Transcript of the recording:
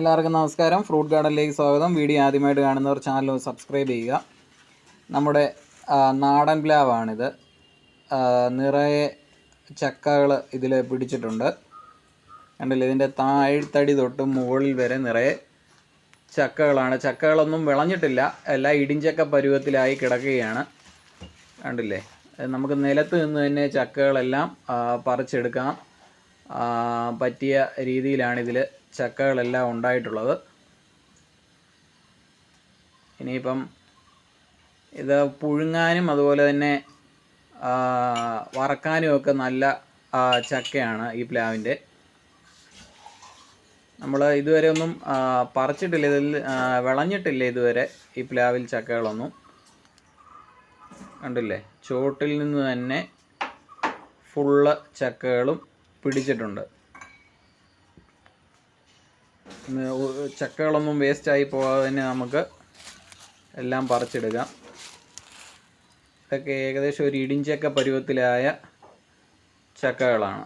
എല്ലാവർക്കും നമസ്കാരം. ഫ്രൂട്ട് ഗാർഡനിലേക്ക് സ്വാഗതം. വീഡിയോ ആദ്യമായിട്ട് കാണുന്നവർ ചാനൽ സബ്സ്ക്രൈബ് ചെയ്യുക. നമ്മുടെ നാടൻ പ്ലാവാണിത്. നിറയെ ചക്കകൾ ഇതിൽ പിടിച്ചിട്ടുണ്ട്. കണ്ടില്ലേ? ഇതിന്റെ താഴ്ത്തടി തൊട്ട് മുകളിൽ വരെ നിറയെ ചക്കകളാണ്. ചക്കകളൊന്നും വിളഞ്ഞിട്ടില്ല. എല്ലാം ഇടിഞ്ചക്ക പരുവത്തിലായി കിടക്കുകയാണ്. കണ്ടില്ലേ? നമുക്ക് നിലത്ത് നിന്ന് തന്നെ ചക്കകളെല്ലാം പറിച്ചെടുക്കാം. പറ്റിയ രീതിയിലാണ് ഇതിൽ ചക്കകളെല്ലാം ഉണ്ടായിട്ടുള്ളത്. ഇനിയിപ്പം ഇത് പുഴുങ്ങാനും അതുപോലെ തന്നെ വറക്കാനും ഒക്കെ നല്ല ചക്കയാണ് ഈ പ്ലാവിന്റെ. നമ്മൾ ഇതുവരെ ഒന്നും പറിച്ചിട്ടില്ല. ഇതിൽ വിളഞ്ഞിട്ടില്ല ഇതുവരെ ഈ പ്ലാവിൽ ചക്കകളൊന്നും. കണ്ടില്ലേ? ചോട്ടിൽ നിന്ന് തന്നെ ഫുള്ള് ചക്കകളും പിടിച്ചിട്ടുണ്ട്. ചക്കകളൊന്നും വേസ്റ്റായി പോകാതെ തന്നെ നമുക്ക് എല്ലാം പറിച്ചെടുക്കാം. ഇതൊക്കെ ഏകദേശം ഒരു ഇടിഞ്ചക്ക പരുവത്തിലായ ചക്കകളാണ്.